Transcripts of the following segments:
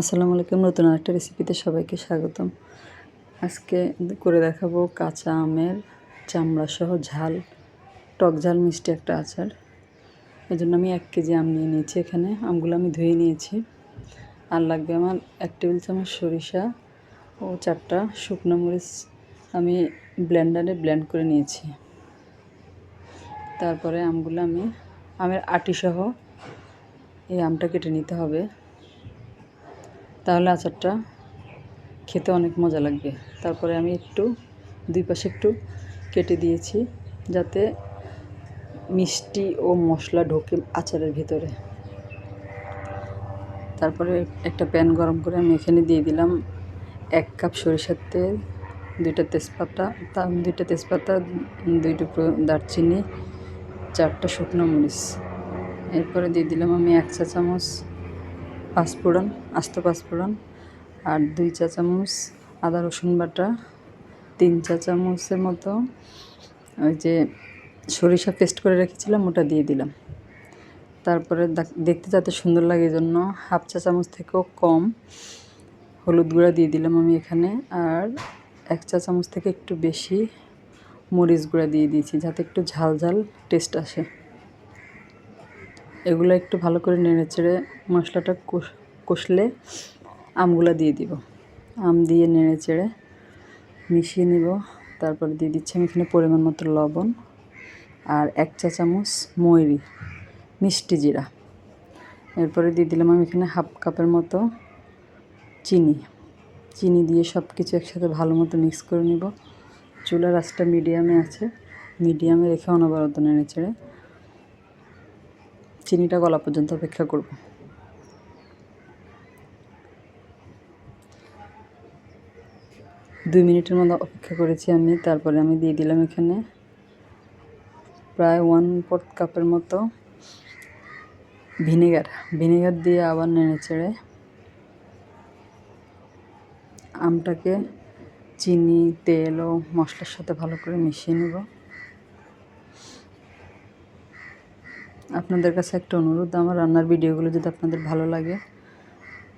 আসসালামু আলাইকুম, নতুন একটা রেসিপিতে সবাইকে স্বাগতম। আজকে করে দেখাবো কাঁচা আমের চামড়া সহ ঝাল, টক ঝাল মিষ্টি একটা আচার। এই জন্য আমি এক কেজি আম নিয়ে নিয়েছি এখানে, আমগুলো আমি ধুয়ে নিয়েছি। আর লাগবে আমার এক টেবিল চামচ সরিষা ও চারটা শুকনো মরিচ আমি ব্লেন্ডারে ব্লেন্ড করে নিয়েছি। তারপরে আমগুলো আমি, আমের আটি সহ এই আমটা কেটে নিতে হবে। তাহলে আচারটা খেতে অনেক মজা লাগবে। তারপরে আমি একটু, দুই পাশে একটু কেটে দিয়েছি যাতে মিষ্টি ও মশলা ঢোকে আচারের ভিতরে। তারপরে একটা প্যান গরম করে আমি এখানে দিয়ে দিলাম এক কাপ সরিষার তেল, দুইটা তেজপাতা তা দুইটা তেজপাতা, দুই দারচিনি, চারটা শুকনো মরিচ। এরপরে দিয়ে দিলাম আমি এক চা চামচ পাঁচফোড়ন আস্ত পাঁচফোড়ন আর দুই চা চামচ আদা রসুন বাটা, তিন চা চামচের মতো ওই যে সরিষা পেস্ট করে রেখেছিলাম, ওটা দিয়ে দিলাম। তারপরে দেখতে যাতে সুন্দর লাগে এই জন্য হাফ চা চামচ থেকেও কম হলুদ গুঁড়া দিয়ে দিলাম আমি এখানে আর এক চা চামচ থেকে একটু বেশি মরিচ গুঁড়া দিয়ে দিয়েছি, যাতে একটু ঝাল ঝাল টেস্ট আসে। এগুলো একটু ভালো করে নেড়ে চেড়ে মশলাটা কষলে আমগুলো দিয়ে দিব। আম দিয়ে নেড়ে চেড়ে মিশিয়ে নিব। তারপরে দিয়ে দিচ্ছি আমি এখানে পরিমাণ মতো লবণ আর এক চা চামচ ময়রি, মিষ্টি জিরা। এরপরে দিয়ে দিলাম আমি এখানে হাফ কাপের মতো চিনি। চিনি দিয়ে সব কিছু একসাথে ভালো মতো মিক্স করে নিব। চুলার আঁচটা মিডিয়ামে আছে। মিডিয়ামে রেখে অনবরত নেড়ে চেড়ে চিনিটা গলা পর্যন্ত অপেক্ষা করব। দুই মিনিটের মতো অপেক্ষা করেছি আমি, তারপরে আমি দিয়ে দিলাম এখানে প্রায় ওয়ান ফোর্থ কাপের মতো ভিনেগার। ভিনেগার দিয়ে আবার নেড়ে চেড়ে আমটাকে চিনি, তেল ও মশলার সাথে ভালো করে মিশিয়ে নেব। আপনাদের কাছে একটা অনুরোধ, আমার রান্নার ভিডিওগুলো যদি আপনাদের ভালো লাগে,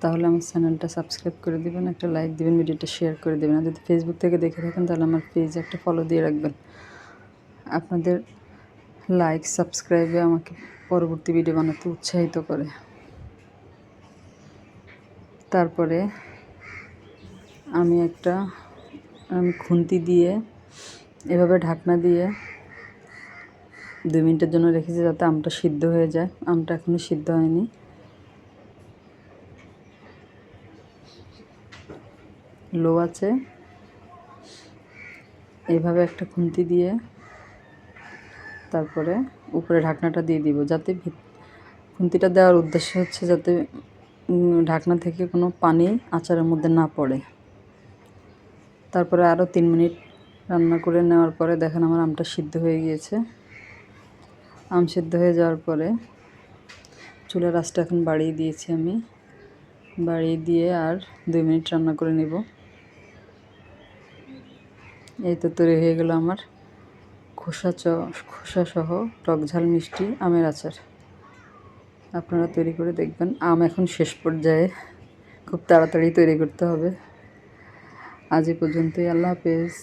তাহলে আমার চ্যানেলটা সাবস্ক্রাইব করে দেবেন, একটা লাইক দেবেন, ভিডিওটা শেয়ার করে দেবেন। আর যদি ফেসবুক থেকে দেখে থাকেন, তাহলে আমার পেজে একটা ফলো দিয়ে রাখবেন। আপনাদের লাইক সাবস্ক্রাইবে আমাকে পরবর্তী ভিডিও বানাতে উৎসাহিত করে। তারপরে আমি একটা খুন্তি দিয়ে, এভাবে ঢাকনা দিয়ে দুই মিনিটের জন্য রেখেছি যাতে আমটা সিদ্ধ হয়ে যায়। আমটা এখনও সিদ্ধ হয়নি। লো আছে। এইভাবে একটা খুন্তি দিয়ে তারপরে উপরে ঢাকনাটা দিয়ে দিব, যাতে খুন্তিটা দেওয়ার উদ্দেশ্য হচ্ছে যাতে ঢাকনা থেকে কোনো পানি আচারের মধ্যে না পড়ে। তারপরে আরও তিন মিনিট রান্না করে নেওয়ার পরে দেখেন আমার আমটা সিদ্ধ হয়ে গিয়েছে। আম সিদ্ধ হয়ে যাওয়ার পরে চুলার আঁচটা এখন বাড়িয়ে দিয়েছি আমি। বাড়িয়ে দিয়ে আর দুই মিনিট রান্না করে নেব। এই তো তৈরি হয়ে গেল আমার খোসা চ, খোসা সহ টক ঝাল মিষ্টি আমের আচার। আপনারা তৈরি করে দেখবেন, আম এখন শেষ পর্যায়ে খুব তাড়াতাড়ি তৈরি করতে হবে। আজ এ পর্যন্তই, আল্লাহ হাফেজ।